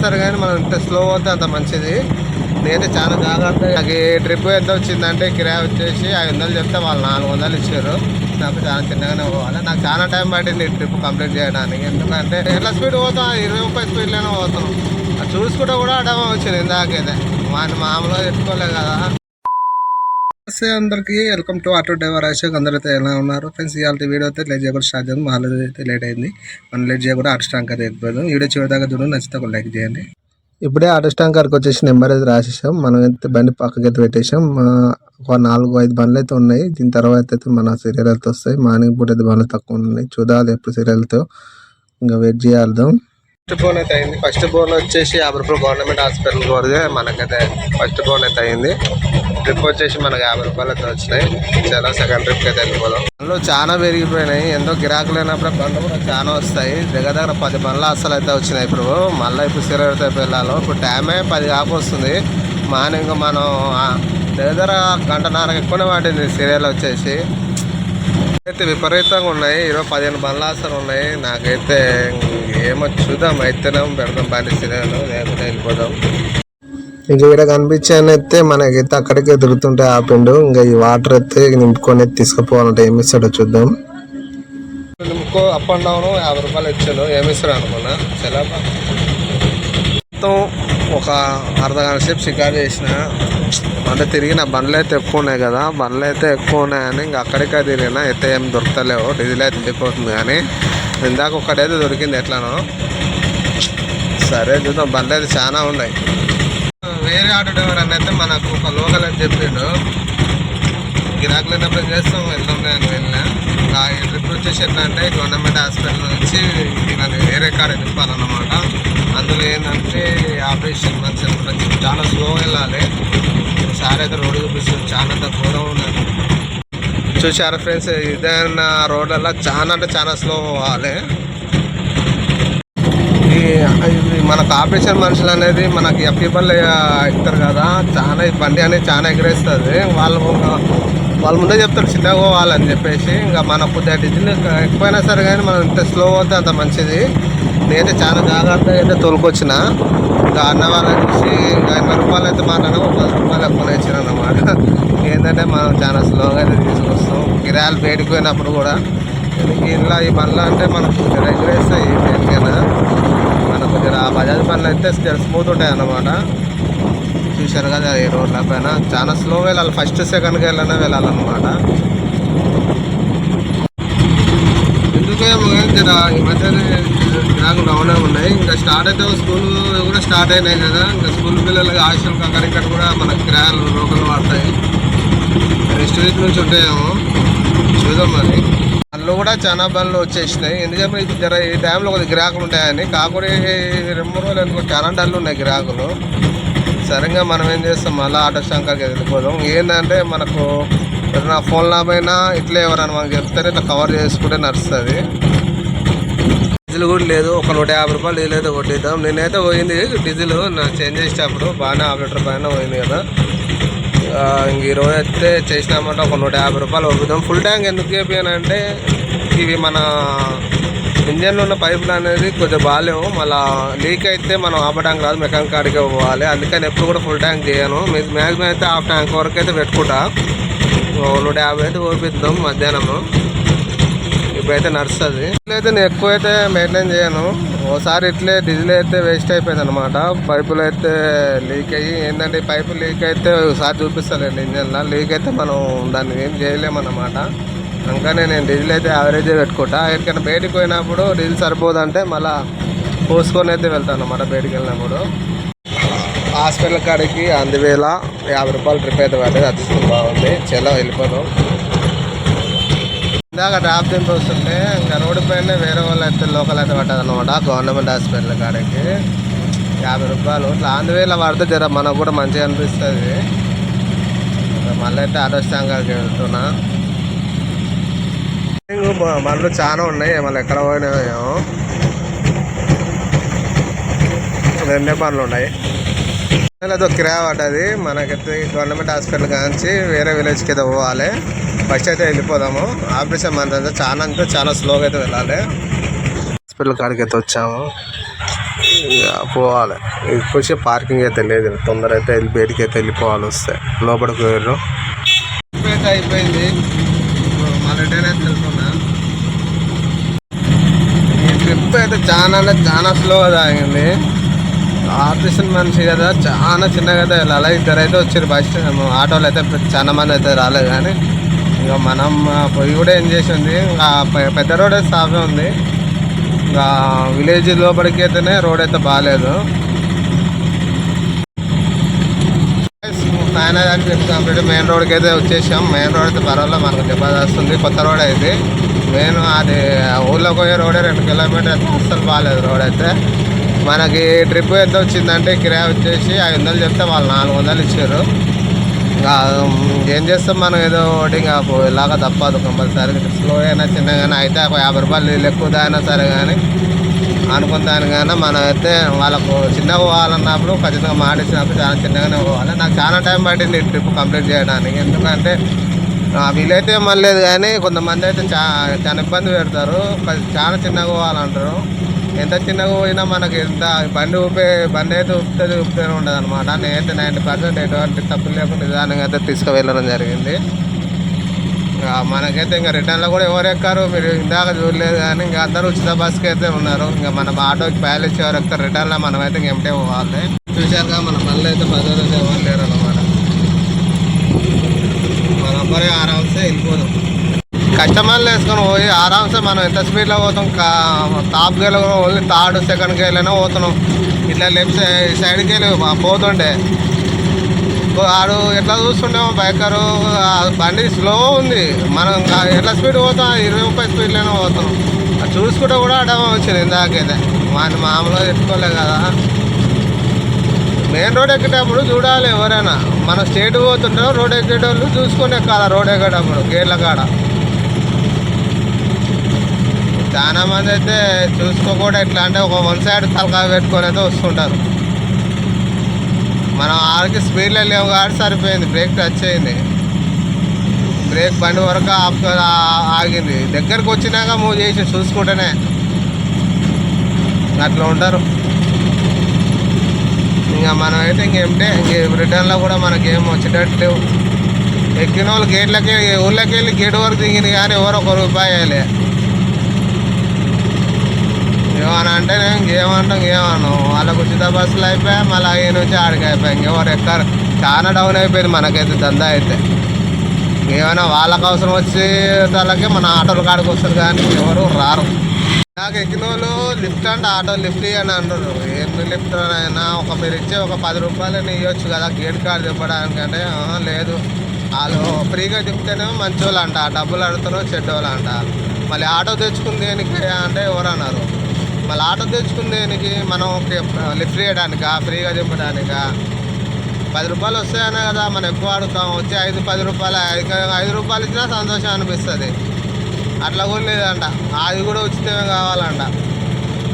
చేస్తారు కానీ మనం ఎంత స్లో అవుతే అంత మంచిది. నేనైతే చాలా జాగ్రత్త నాకు ఈ ట్రిప్ ఎంత వచ్చిందంటే కిరాయి వచ్చేసి ఐదు వందలు చెప్తే వాళ్ళు నాలుగు వందలు ఇచ్చారు. నాకు చాలా చిన్నగానే పోవాలి. నాకు చాలా టైం పట్టింది ఈ ట్రిప్ కంప్లీట్ చేయడానికి. ఎందుకంటే ఎట్లా స్పీడ్ పోతాం? ఇరవై ముప్పై స్పీడ్లోనే పోతాం. అది చూసుకుంటే కూడా అడమ వచ్చింది ఇందాకైతే. వాడిని మామూలుగా చెప్పుకోలేదు కదా. నమస్తే అందరికి. Welcome to auto driver Ashok అందరైతే ఎలా ఉన్నారు? ఫ్రెండ్స్ ఇవాళ వీడియో అయితే లేట్ చేయకుండా స్టార్ట్ చేయండి మా అయితే లేట్ అయింది. మనం లేట్ చేయకుండా ఆటో స్టాంక్ అయితే ఎత్తిపోదాం వీడియో చివరిదాకా చూడండి. నచ్చితే ఒక లైక్ చేయండి. ఇప్పుడే ఆటో స్టాంకర్కి వచ్చేసి నెంబర్ అయితే రాసేసాం. మనం అయితే బండి పక్కకి అయితే పెట్టేసాం. ఒక నాలుగు ఐదు బండ్లు అయితే ఉన్నాయి. దీని తర్వాత అయితే మన సీరియల్ అయితే వస్తాయి. మార్నింగ్ పూట అయితే బండ్లు తక్కువ ఉన్నాయి. చూడాలి ఎప్పుడు సీరియల్తో ఇంకా వెయిట్ చేయాలి ఫస్ట్ బోన్ అయితే అయింది. ఫస్ట్ బోన్ వచ్చేసి యాభై రూపాయలు గవర్నమెంట్ హాస్పిటల్ వరకే మనకైతే ఫస్ట్ బోన్ అయితే అయింది. ట్రిప్ వచ్చేసి మనకు యాభై రూపాయలు అయితే వచ్చినాయి. చాలా సెకండ్ ట్రిప్ అయితే వెళ్ళిపోదాం. బండ్లు చాలా పెరిగిపోయినాయి. ఎంతో గిరాకులు లేనప్పుడు బండ్లు కూడా చాలా వస్తాయి. దగ్గర దగ్గర పది బండ్లు అసలు అయితే వచ్చినాయి ఇప్పుడు. మళ్ళీ ఇప్పుడు సిరత వెళ్ళాలి. ఇప్పుడు టైమే పది కాపు వస్తుంది. మార్నింగ్ మనం దగ్గర దగ్గర గంటన్నర ఎక్కువనే పట్టింది సీరియల్ వచ్చేసి. అయితే విపరీతంగా ఉన్నాయి. ఇరవై పదిహేను బండ్లు ఉన్నాయి. నాకైతే ఏమో చూద్దాం. అయితేనే పెడదాం. బండి సీరియల్ లేకపోతే వెళ్ళిపోదాం. ఇంక ఇక్కడ కనిపించాను అయితే మనకైతే అక్కడికే దొరుకుతుంటే ఆపిండు. ఇంకా ఈ వాటర్ అయితే నింపుకొని తీసుకుపోవాలంటే ఏమి ఇస్తాడో చూద్దాం. నింపుకో అప్ అండ్ డౌన్ యాభై రూపాయలు ఇచ్చాను ఏమి ఇస్తాడు అనుకున్నా? చాలా మొత్తం ఒక అర్ధగంట సేపు షికారు చేసిన. అంటే తిరిగిన బండ్లు అయితే ఎక్కువ ఉన్నాయి కదా బండ్లు అయితే ఎక్కువ ఉన్నాయని ఇంకా అక్కడికే తిరిగిన అయితే ఏం దొరకలేవు డీజిల్ అయితే వెళ్ళిపోతుంది కానీ ఇందాక ఒక్కడైతే దొరికింది ఎట్లానో. సరే చూద్దాం బండ్లు అయితే చాలా ఉన్నాయి. వేరే ఆటో డ్రైవర్ అని అయితే మనకు ఒక లోకల్ అని చెప్పిండు. గిరాకులు లేనప్పుడు చేస్తాం వెళ్తాం అని వెళ్ళినా. ఇంకా ఈ ట్రిప్ వచ్చేసి ఎట్లా అంటే గవర్నమెంట్ హాస్పిటల్ నుంచి నన్ను వేరే కాడ తిప్పాలన్నమాట అందులో ఏంటంటే ఆపరేషన్ మంచి చాలా స్లో వెళ్ళాలి. సార్ అయితే రోడ్డు చూపిస్తుంది చాలా అంత ఘోరం ఉన్నది చూసారా ఫ్రెండ్స్? ఇదైనా రోడ్లలో చాలా అంటే చాలా స్లో పోవాలి. ఈ ఇది మనకు ఆపరేషన్ మనుషులు అనేది మనకి ఎఫ్ఈబల్ ఎక్కుతారు కదా. చాలా ఈ బండి అనేది చాలా ఎగరేస్తుంది. వాళ్ళు వాళ్ళ ముందే చెప్తారు చిన్నగా పోవాలని చెప్పేసి. ఇంకా మన కొద్దిగా డీజిల్ ఎక్కువైనా సరే కానీ మనం ఎంత స్లో పోతే అంత మంచిది. నేనైతే చాలా జాగ్రత్తగా అయితే తోలుకొచ్చిన. ఇంకా అన్న వాళ్ళని చూసి ఇంకా ఎనభై రూపాయలు అయితే మాట్లాడినా ఒక పది రూపాయలు ఎక్కువ ఇచ్చిన అన్నమాట ఏంటంటే మనం చాలా స్లోగా అయితే తీసుకొస్తాం. కిరాయిలు వేడిపోయినప్పుడు కూడా. ఇలా ఈ బండ్లు అంటే మనకు రెగ్యులేస్తాయి ఎగరేస్తాయి దేనికైనా మన ఆ బజాజ్ బండ్లు అయితే స్మూత్ ఉంటాయి అన్నమాట చూశారు కదా ఈ రోడ్ల పైన. చాలా స్లో వెళ్ళాలి. ఫస్ట్ సెకండ్కి వెళ్ళనే వెళ్ళాలన్నమాట. ఎందుకేమో కానీ ఈ మధ్య నాకు డౌనే ఉన్నాయి. ఇంకా స్టార్ట్ అయితే స్కూల్ కూడా స్టార్ట్ అయినాయి కదా. ఇంకా స్కూల్ పిల్లలకి హాస్టల్కి అక్కడిక్కడ కూడా మనకి కిరాయాలు రోగులు పడతాయి నెక్స్ట్ వీక్ నుంచి ఉంటాయేమో. చూద్దాం మరి. బండ్లు కూడా చాలా బండ్లు వచ్చేసినాయి. ఎందుకంటే ఇది జర ఈ టైంలో కొద్దిగా గిరాకులు ఉంటాయని. కాకుండా రెండు మూడు రోజులు ఎందుకో చాలా డల్లు ఉన్నాయి గిరాకులు. సరిగ్గా మనం ఏం చేస్తాం? మళ్ళీ ఆటో శంకర్కి వెళ్ళిపోదాం. ఏంటంటే మనకు ఏదైనా ఫోన్ లాభైనా ఇట్లా ఎవరైనా మనకు చెప్తారు ఇట్లా కవర్ చేసుకుంటే నడుస్తుంది. డీజిల్ కూడా లేదు. ఒక నూట యాభై రూపాయలు డీజిల్ అయితే కొట్టిద్దాం. నేనైతే పోయింది డీజిల్. నా చేంజ్ చేసేటప్పుడు బాగానే హాఫ్ లీటర్ పైన పోయింది కదా. ఇంక ఈరోజు అయితే చేసినామంటే ఒక నూట యాభై రూపాయలు పంపుదాం ఫుల్ ట్యాంక్ ఎందుకు చెప్పానంటే ఇవి మన ఇంజన్లో ఉన్న పైపులు అనేది కొంచెం బాగాలేవు. మళ్ళీ లీక్ అయితే మనం ఆపడానికి రాదు మెకానిక్ కాడికే పోవాలి. అందుకని ఎప్పుడు కూడా ఫుల్ ట్యాంక్ చేయను. మ్యాక్సిమం అయితే హాఫ్ ట్యాంక్ వరకు అయితే పెట్టుకుంటా. నూట యాభై అయితే ఓపిద్దాం మధ్యాహ్నము. ఇప్పుడైతే నడుస్తుంది. అయితే నేను ఎక్కువ అయితే మెయింటైన్ చేయను. ఓసారి ఇట్లే డీజిల్ అయితే వేస్ట్ అయిపోయింది అనమాట పైపులు అయితే లీక్ అయ్యి ఏంటంటే పైపు లీక్ అయితే ఒకసారి చూపిస్తానండి ఇంజన్లో. లీక్ అయితే మనం దాన్ని ఏం చేయలేమన్నమాట. అందుకనే నేను డీజిల్ అయితే యావరేజ్ పెట్టుకుంటా. ఎక్కడికైనా బయటికి పోయినప్పుడు డీజిల్ సరిపోదంటే మళ్ళీ పోసుకొని అయితే వెళ్తాను అనమాట బయటికి వెళ్ళినప్పుడు. హాస్పిటల్ కాడికి అందువేళ యాభై రూపాయలు ట్రిప్ అయితే పడ్డది. అదృష్టం బాగుంది. చాలా వెళ్ళిపోదాం. ఇందాక డ్రాప్ దింపి వస్తుంటే ఇంకా రోడ్డు పైన వేరే వాళ్ళు అయితే లోకల్ అయితే పట్టదు అనమాట గవర్నమెంట్ హాస్పిటల్ కాడికి. యాభై రూపాయలు. ఇట్లా అందువేళ పడితే జర మనకు కూడా మంచిగా అనిపిస్తుంది. మళ్ళీ అయితే ఆటో స్టాండ్ కాడికి వెళ్తున్నా. బండ్లు చాలా ఉన్నాయి. మళ్ళీ ఎక్కడ పోయినాయో. రెండే బండ్లు ఉన్నాయి. అదో కిరాయి పడ్డది మనకైతే గవర్నమెంట్ హాస్పిటల్ కాంచి వేరే విలేజ్కి అయితే పోవాలి. ఫస్ట్ అయితే వెళ్ళిపోదాము. ఆపరేషన్ మన చాలా అంటే చాలా స్లోగా అయితే వెళ్ళాలి. హాస్పిటల్ కాడికి అయితే వచ్చాము. ఇక పోవాలి. కొంచెం పార్కింగ్ అయితే లేదు. తొందర అయితే వెళ్ళి బయటికి అయితే వెళ్ళిపోవాలి వస్తే. లోపలికి పోయారు అయిపోయింది. మా రిటర్న్ అయితే వెళ్తున్నా ఈ ట్రిప్ అయితే చాలా అంటే చాలా స్లోగా తాగింది. ఆపరేషన్ మనిషి కదా చాలా చిన్నగా అయితే వెళ్ళాలి ఇద్దరు అయితే వచ్చారు బస్ ఆటోలు అయితే చాలా మంది అయితే రాలేదు కానీ ఇంకా మనం పొయ్యి పోయి కూడా ఏం చేసింది ఇంకా పెద్ద రోడ్ అయితే సాఫే ఉంది. ఇంకా విలేజ్ లోపలికి అయితేనే రోడ్ అయితే బాగాలేదు. ఫైనల్ అని కంప్లీట్ మెయిన్ రోడ్కి అయితే వచ్చేసాం. మెయిన్ రోడ్ అయితే పర్వాలేదు మనకు దెబ్బ కొత్త రోడ్ అయితే. మెయిన్ అది ఊళ్ళో పోయే రోడే రెండు కిలోమీటర్ అయితే అస్సలు బాగాలేదు రోడ్ అయితే. మనకి ట్రిప్ ఎంత వచ్చిందంటే కిరాయి వచ్చేసి ఐదు వందలు చెప్తే వాళ్ళు నాలుగు వందలు ఇచ్చారు. ఇంకా ఏం చేస్తాం మనం ఏదో ఒకటి ఇంకా ఇలాగ తప్పదు కంపల్సరీ. స్లో అయినా చిన్నగానే అయితే ఒక యాభై రూపాయలు ఎక్కువ అయినా సరే కానీ అనుకున్న కానీ మనం అయితే వాళ్ళకు చిన్నగా పోవాలన్నప్పుడు ఖచ్చితంగా మాటిచ్చినప్పుడు చాలా చిన్నగానే పోవాలి. నాకు చాలా టైం పట్టింది ఈ ట్రిప్ కంప్లీట్ చేయడానికి. ఎందుకంటే వీలైతే మళ్ళీ లేదు కానీ కొంతమంది అయితే చా చాలా ఇబ్బంది పెడతారు. చాలా చిన్నగా పోవాలంటారు. ఎంత చిన్నగా పోయినా మనకి ఎంత బండి ఊపే బండి అయితే ఊపుతుంది ఊపుతూనే ఉండదు అనమాట నేనైతే నైంటీ పర్సెంట్ ఎటువంటి తప్పులు లేకుండా నిదానంగా అయితే తీసుకువెళ్ళడం జరిగింది. మనకైతే ఇంకా రిటర్న్లో కూడా ఎవరు ఎక్కారు మీరు ఇందాక చూడలేదు కానీ ఇంకా అందరూ ఉచిత బస్కి అయితే ఉన్నారు. ఇంకా మనం ఆటోకి ప్యాలు ఎవరు ఎక్కారు రిటర్న్లో మనమైతే అయితే ఇంకెంటే పోవాలి. చూశారుగా మన పనులు అయితే పదో ఎవరు లేరు అనమాట మరి ఆరాంసే ఆరామ్సే వెళ్ళిపోదాం. కస్టమర్లు వేసుకొని పోయి ఆరామ్సే మనం ఎంత స్పీడ్లో పోతాం? కా- టాప్ గేలో ఓన్లీ థర్డ్ సెకండ్ గేలైనా పోతున్నాం. ఇట్లా లెఫ్ట్ సైడ్ సైడ్కి వెళ్ళి పోతుంటే. ఆడు ఎట్లా చూస్తుండేమో బైకరు బండి స్లో ఉంది. మనం ఎట్లా స్పీడ్ పోతాం? ఇరవై ముప్పై స్పీడ్లోనే పోతాం చూసుకుంటే కూడా అడమ వచ్చింది ఇందాకైతే. వాడిని మామూలుగా ఎత్తుకోలే కదా. మెయిన్ రోడ్ ఎక్కేటప్పుడు చూడాలి ఎవరైనా. మనం స్టేట్ పోతుంటే రోడ్ ఎక్కేటోళ్ళు చూసుకొని ఎక్కాలి రోడ్ ఎక్కేటప్పుడు గేట్ల కాడ. చాలా మంది అయితే చూసుకోకుండా ఎట్లా అంటే ఒక వన్ సైడ్ తలకాయ పెట్టుకొని అయితే వస్తుంటారు. మనం ఆడికి స్పీడ్లో వెళ్ళాము కాబట్టి సరిపోయింది. బ్రేక్ టచ్ అయింది. బ్రేక్ బండి వరకు ఆఫ్ ఆగింది. దగ్గరకు వచ్చినాక మూవ్ చేసి చూసుకుంటేనే అట్లా ఉంటారు. ఇంకా మనం అయితే ఇంకేమిటే ఇంక రిటర్న్లో కూడా మనకేం వచ్చేటట్టు లేవు. ఎక్కిన వాళ్ళు గేట్లకి ఊళ్ళకి వెళ్ళి గేట్ వరకు దిగింది కానీ ఎవరు ఒక రూపాయి వేయలే. ఏమన్నా అంటే నేను ఇంకేమంటాం ఇంకేమన్నాం. వాళ్ళకు ఉచిత బస్సులు అయిపోయాయి మళ్ళీ ఈ నుంచి ఆడికి అయిపోయాయి. ఇంకెవరు ఎక్కారు? చాలా డౌన్ అయిపోయింది మనకైతే దందా అయితే. ఏమైనా వాళ్ళకు అవసరం వచ్చే వాళ్ళకి మన ఆటోలు కాడికి వస్తారు కానీ ఎవరు రారు. నాకు ఎక్కిన వాళ్ళు లిఫ్ట్ అంటే ఆటో లిఫ్ట్ అని అంటారు. ఏంటి లిఫ్ట్ అయినా ఒక మీరు ఇచ్చే ఒక పది రూపాయలు ఇవ్వచ్చు కదా గేట్ కార్డు తిప్పడానికంటే అంటే లేదు. వాళ్ళు ఫ్రీగా తిప్పితేనేమో మంచి వాళ్ళు అంట డబ్బులు అడుగుతారో చెడ్డ వాళ్ళు అంట మళ్ళీ ఆటో తెచ్చుకుంది దేనికి అంటే ఎవరన్నారు? మళ్ళీ ఆటో తెచ్చుకుంది దేనికి మనం లిఫ్ట్ చేయడానికా ఫ్రీగా తిప్పడానికా పది రూపాయలు వస్తాయనే కదా మనం ఎక్కువ అడుగుతాం. వచ్చి ఐదు పది రూపాయలు ఐదు ఐదు రూపాయలు ఇచ్చినా సంతోషం అనిపిస్తుంది. అట్లా కూడా లేదంట. అది కూడా ఉచితమే కావాలంట.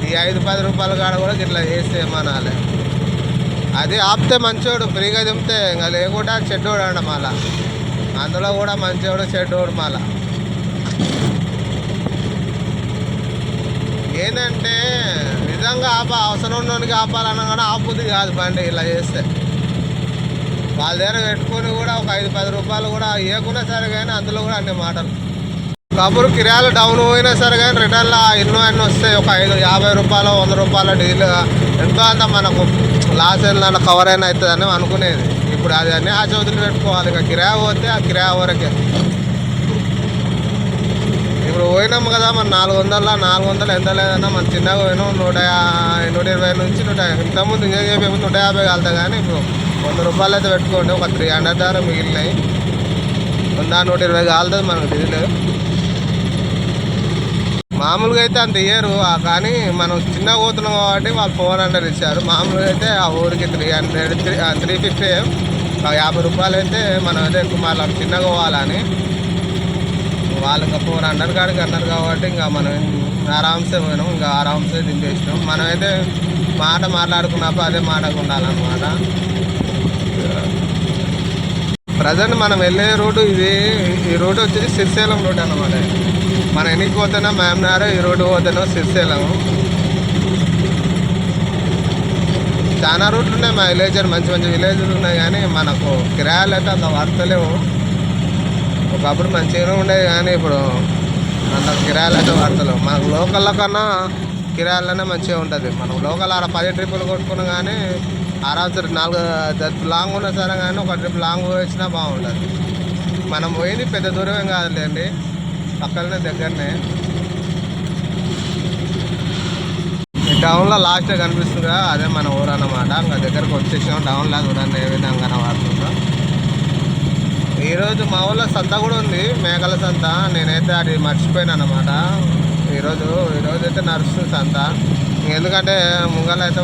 ఈ ఐదు పది రూపాయల కాడ కూడా ఇట్లా చేస్తే అది ఆపితే మంచోడు ఫ్రీగా దింపితే ఇంకా లేకుండా చెడ్డోడు అంట మళ్ళా. అందులో కూడా మంచోడు చెడ్డోడు మళ్ళా. ఏంటంటే నిజంగా ఆప అవసరం ఉన్నోనికి ఆపాలన్నా కానీ ఆపుద్ది కాదు బండి ఇలా చేస్తే. వాళ్ళ దగ్గర పెట్టుకొని కూడా ఒక ఐదు పది రూపాయలు కూడా ఇవ్వకుండా సరే కానీ అందులో కూడా అన్ని మాటలు. కబురు కిరాయిలు డౌన్ పోయినా సరే కానీ రిటర్న్లో ఎన్నో ఎన్నో వస్తాయి. ఒక ఐదు యాభై రూపాయలు వంద రూపాయల డీల్ ఎంతో అంత మనకు లాస్ అయిన కవర్ అయినా అవుతుందని అనుకునేది. ఇప్పుడు అది అన్ని ఆ చదువులు పెట్టుకోవాలి. ఇక కిరాయి పోతే ఆ కిరాయి వరకే. ఇప్పుడు పోయినాము కదా మన నాలుగు వందల నాలుగు వందలు ఎంత లేదన్నా మన చిన్నగా పోయినాం. నూట నూట ఇరవై నుంచి నూట ఇంతకుముందు ఇంకా చెప్పే ముందు నూట యాభై కలుతాయి కానీ ఇప్పుడు వంద రూపాయలు అయితే పెట్టుకోండి. ఒక త్రీ హండ్రెడ్ దాకా మిగిలినాయి. వంద నూట ఇరవై కాలుతుంది మనకు డీజిల్ మామూలుగా అయితే అంత ఇయ్యరు. కానీ మనం చిన్నగా పోతున్నాం కాబట్టి వాళ్ళు ఫోర్ హండ్రెడ్ ఇచ్చారు. మామూలుగా అయితే ఆ ఊరికి three hundred three three fifty యాభై రూపాయలు అయితే మనం అయితే ఎక్కువ చిన్నగా పోవాలని. వాళ్ళు ఇంకా ఫోర్ హండ్రెడ్ కాడికి అన్నారు కాబట్టి ఇంకా మనం ఆరామ్సే పోయినాం. ఇంకా ఆరామ్సే దింపేసినాం. మనమైతే మాట మాట్లాడుకున్నప్పుడు అదే మాటకు ఉండాలన్నమాట. ప్రజెంట్ మనం వెళ్ళే రూటు ఇది. ఈ రూట్ వచ్చేసి శ్రీశైలం రూట్ అన్నమాట. మనం ఎన్నికి పోతున్నా మేమ్నార్ ఈ రోడ్డు పోతేనో శ్రీశైలం చాలా రూట్లు ఉన్నాయి మా విలేజర్ మంచి మంచి విలేజ్లు ఉన్నాయి కానీ మనకు కిరాయాలు అయితే అంత వర్తలేవు ఒకప్పుడు మంచిగానే ఉండేది కానీ ఇప్పుడు అంత కిరాయాలు అయితే వర్తలేవు మనకు లోకల్ కన్నా కిరాయాలనే మంచిగా ఉంటుంది. మనం లోకల్ ఆడ పది ట్రిప్పులు కొట్టుకున్నా కానీ ఆరాత్రి నాలుగు ద- లాంగ్ ఉన్నా సరే కానీ ఒక ట్రిప్ లాంగ్ వచ్చినా బాగుంటుంది మనం పోయింది పెద్ద దూరం ఏం కాదులేండి. పక్కనే దగ్గరనే. ఈ టౌన్లో లాస్ట్ కనిపిస్తుందిగా అదే మన ఊరు అన్నమాట. ఇంకా దగ్గరకు వచ్చేసాం టౌన్లో చూడండి ఏ విధంగా కనబడుతుందో. ఈరోజు మా ఊళ్ళో సంత కూడా ఉంది మేకల సంత. నేనైతే అది మర్చిపోయాను అనమాట ఈరోజు ఈరోజు అయితే నడుస్తుంది సంత. ఎందుకంటే ముంగల్ అయితే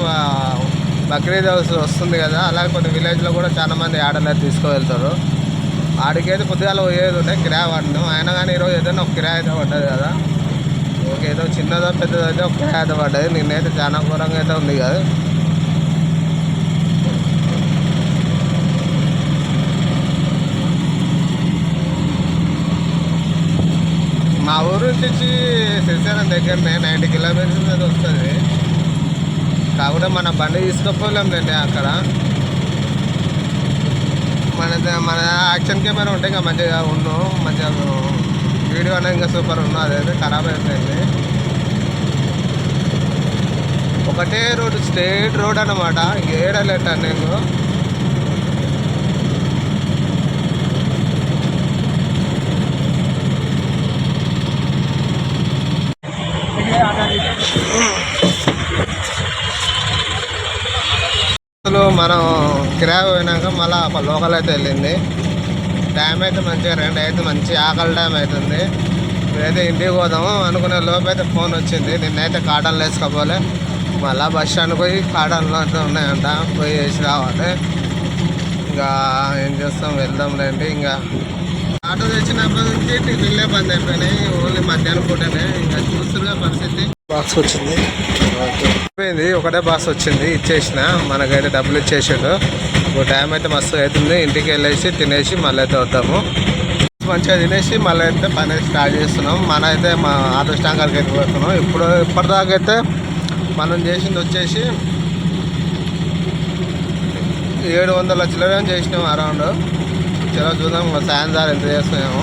బక్రీద్ హౌస్ వస్తుంది కదా అలాగే కొన్ని విలేజ్లో కూడా చాలా మంది ఆడలేదు తీసుకువెళ్తారు. ఆడికైతే పొద్దుగాల పోయేది ఉంటే కిరాయి పడినాం అయినా కానీ ఈరోజు ఏదైనా ఒక కిరాయి అయితే పడ్డది కదా. ఓకే ఏదో చిన్నదో పెద్దదో అయితే ఒక కిరాయి అయితే పడ్డది. నిన్నైతే చాలా ఘోరంగా అయితే ఉంది కదా. మా ఊరు నుంచి శ్రీశైలం దగ్గరనే నైంటీ కిలోమీటర్స్ అయితే వస్తుంది. కాకుండా మన బండి తీసుకుపోలేంలేండి అక్కడ. మన మన యాక్షన్ కెమెరా ఉంటే ఇంకా మంచిగా ఉన్నాం మంచిగా వీడియో అనేది ఇంకా సూపర్ ఉన్నాం అదైతే ఖరాబ్ అయిపోయింది. ఒకటే రోడ్ స్ట్రేట్ రోడ్ అన్నమాట. ఏడలేట నేను అసలు మనం కిరాయి పోయినాక మళ్ళీ ఒక లోకల్ అయితే వెళ్ళింది. డ్యామ్ అయితే మంచిగా రెండు అయితే మంచి ఆకలి డ్యామ్ అవుతుంది. ఇప్పుడైతే ఇంటికి పోదాము అనుకునే లోపు అయితే ఫోన్ వచ్చింది. నిన్నైతే కాటన్లు వేసుకోపోలే మళ్ళీ బస్ స్టాండ్ పోయి కాటన్లు అయితే ఉన్నాయంట పోయి వేసి రావాలి. ఇంకా ఏం చేస్తాం వెళ్దాం లేండి. ఇంకా ఆటో తెచ్చినప్పటి నుంచి టిఫిన్లే బంద్ అయిపోయినాయి. ఓన్లీ మధ్యాహ్నం పూటనే. ఇంకా చూస్తున్నా పరిస్థితి. బాక్స్ వచ్చింది. అయిపోయింది ఒకటే బాక్స్ వచ్చింది ఇచ్చేసిన. మనకైతే డబ్బులు ఇచ్చేసాడు. ఇప్పుడు టైం అయితే మస్తు అవుతుంది. ఇంటికి వెళ్ళేసి తినేసి మళ్ళీ అయితే వద్దాము. మంచిగా తినేసి మళ్ళీ అయితే పని స్టార్ట్ చేస్తున్నాం. మన అయితే మా ఆటో స్టాండ్ కాడికి అయితే పోతున్నాం. ఇప్పుడు ఇప్పటిదాకా అయితే మనం చేసింది వచ్చేసి ఏడు వందల చిల్లర చేసినాం అరౌండ్. చలో చూద్దాం సాయంత్రం ఎంత చేస్తున్నాము.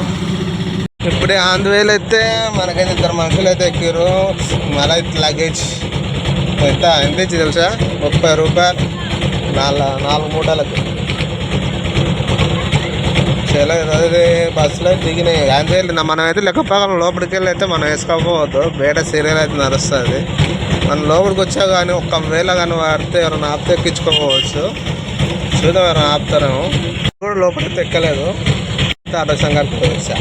ఇప్పుడే ఆంధ్రవేలు అయితే మనకైతే ఇద్దరు మనుషులు అయితే ఎక్కారు. మళ్ళీ లగేజ్ ఎంత? ఎంత ఇచ్చి తెలుసా? ముప్పై రూపాయలు. నాలుగు నాలుగు మూటలకు. చాలా అదే బస్సులో దిగినాయి. ఆంధ్రవేలు మనమైతే లెక్క ప్రకారం లోపలికి వెళ్ళి అయితే మనం వేసుకోకపోవద్దు. బయట సీరియల్ అయితే నడుస్తుంది. మనం లోపలికి వచ్చా కానీ ఒక్కవేళ కానీ వాడితే ఎవరైనా ఆపితే ఎక్కించుకోకపోవచ్చు చూద్దాం ఎవరైనా ఆపుతారేమో. కూడా లోపలికి ఎక్కలేదు. ఆటో సంఘానికి వచ్చా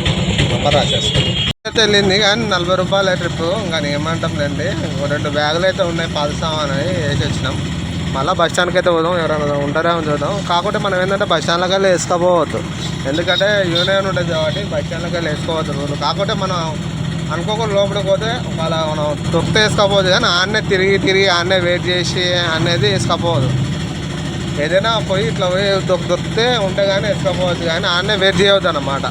నంబర్ రాసేస్తాను అయితే వెళ్ళింది కానీ నలభై రూపాయల ట్రిప్ కానీ ఏమంటాం లేండి రెండు బ్యాగులు అయితే ఉన్నాయి పాత సామాన్ అని వేసి వచ్చినాం. మళ్ళీ బస్ స్టాండ్కి అయితే పోదాం ఎవరైనా ఉంటారేమో చూద్దాం. కాకపోతే మనం ఏంటంటే బస్ స్టాండ్లోకి వెళ్ళి వేసుకోపోవద్దు ఎందుకంటే యూనియన్ ఉంటుంది కాబట్టి బస్ స్టాండ్లకి వెళ్ళి వేసుకోవద్దు రోజు కాకపోతే మనం అనుకోకుండా లోపలికి పోతే వాళ్ళ మనం తొక్కితే వేసుకోపోదు కానీ ఆన్నే తిరిగి తిరిగి ఆన్నే వెయిట్ చేసి అనేది వేసుకోపోవద్దు ఏదైనా పోయి ఇట్లా పోయి దొరికితే ఉంటే కానీ వేసుకోపోవచ్చు కానీ ఆడనే వెయిట్ చేయవద్దు అన్నమాట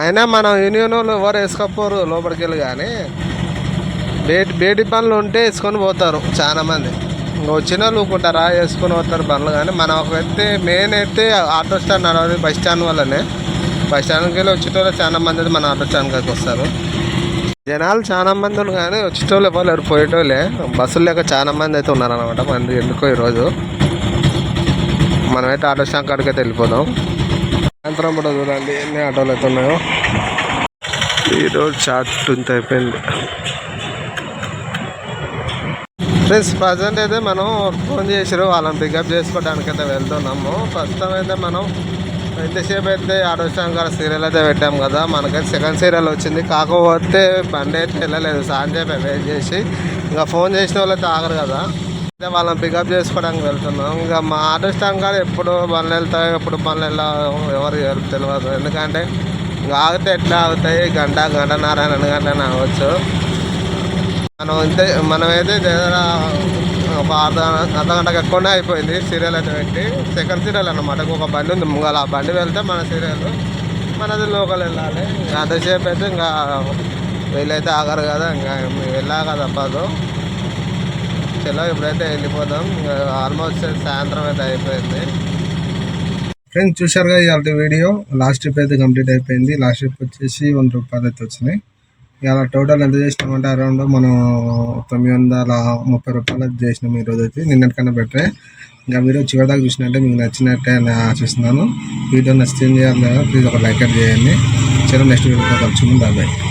అయినా మనం యూనియన్ వాళ్ళు ఎవరు వేసుకోపోరు లోపలికి వెళ్ళి కానీ బేటి బేటి పనులు ఉంటే వేసుకొని పోతారు చాలామంది ఇంకా వచ్చిన వాళ్ళు ఊకుంటారా వేసుకొని పోతారు పనులు కానీ మనం ఒకైతే మెయిన్ అయితే ఆటో స్టాండ్ నడవది బస్ స్టాండ్ వల్లనే. బస్ స్టాండ్కి వెళ్ళి వచ్చేటోళ్ళు చాలా మంది అయితే మన ఆటో స్టాండ్కి వస్తారు. జనాలు చాలా మంది ఉన్నారు కానీ వచ్చేటోళ్ళు ఎవరు పోయేటోళ్ళే. బస్సులు లేక చాలా మంది అయితే ఉన్నారనమాట మంది ఎందుకో ఈరోజు మనమైతే ఆటో స్టాండ్ కాడికి అయితే వెళ్ళిపోదాం. సాయంత్రం కూడా చూడండి ఎన్ని ఆటోలు అయితే ఉన్నాయో. ఈరోజు చాట్ ఇంత అయిపోయింది ఫ్రెండ్స్ ప్రజెంట్ అయితే మనం ఫోన్ చేసారు వాళ్ళని పికప్ చేసుకోవడానికి అయితే వెళ్తున్నాము. ప్రస్తుతం అయితే మనం ఎంతసేపు అయితే ఆటో స్టాండ్ కాడ సీరియల్ అయితే పెట్టాం కదా మనకైతే సెకండ్ సీరియల్ వచ్చింది. కాకపోతే బండి అయితే వెళ్ళలేదు. సాయంత్రం వెయిట్ చేసి ఇంకా ఫోన్ చేసిన వాళ్ళు అయితే ఆగరు కదా. వాళ్ళని పికప్ చేసుకోవడానికి వెళ్తున్నాం. ఇంకా మా ఆటో స్టాండ్ కాడ ఎప్పుడు బండ్లు వెళ్తాయి ఎప్పుడు బండ్లు వెళ్ళావు ఎవరు తెలియదు. ఎందుకంటే ఇంకా ఆగితే ఎట్లా ఆగుతాయి? గంట గంటన్నర రెండు గంటలు ఆగవచ్చు మనం అంతే మనమైతే దగ్గర ఒక అర్ధ అర్ధ గంటకు ఎక్కువనే అయిపోయింది సీరియల్ అయితే పెట్టి. సెకండ్ సీరియల్ అన్నమాట. ఒక బండి ఉంది ముంగల. ఆ బండి వెళ్తే మన సీరియల్ మనది లోకల్ వెళ్ళాలి. అంతసేపు అయితే ఇంకా వీళ్ళైతే ఆగరు కదా ఇంకా వెళ్ళాక తప్పదు. చలో ఇప్పుడైతే వెళ్ళిపోదాం. ఆల్మోస్ట్ సాయంత్రం అయితే అయిపోయింది. ఫ్రెండ్స్ చూశారుగా ఇవాళ వీడియో. లాస్ట్ ట్రిప్ అయితే కంప్లీట్ అయిపోయింది. లాస్ట్ ట్రిప్ వచ్చేసి వంద రూపాయలు అయితే వచ్చినాయి. ఇలా టోటల్ ఎంత చేసినామంటే అరౌండ్ మనం తొమ్మిది వందల ముప్పై రూపాయలు అయితే చేసినాం ఈ అయితే. నిన్నటికన్నా బెటరే ఇంకా వీడియో చివరిదాకా చూసినట్టే మీకు నచ్చినట్టే అని ఆశిస్తున్నాను. వీడియో నచ్చింది ప్లీజ్ ఒక లైక్ చేయండి. చలో నెక్స్ట్ వీడియో కలుసుకుందాం. బాయ్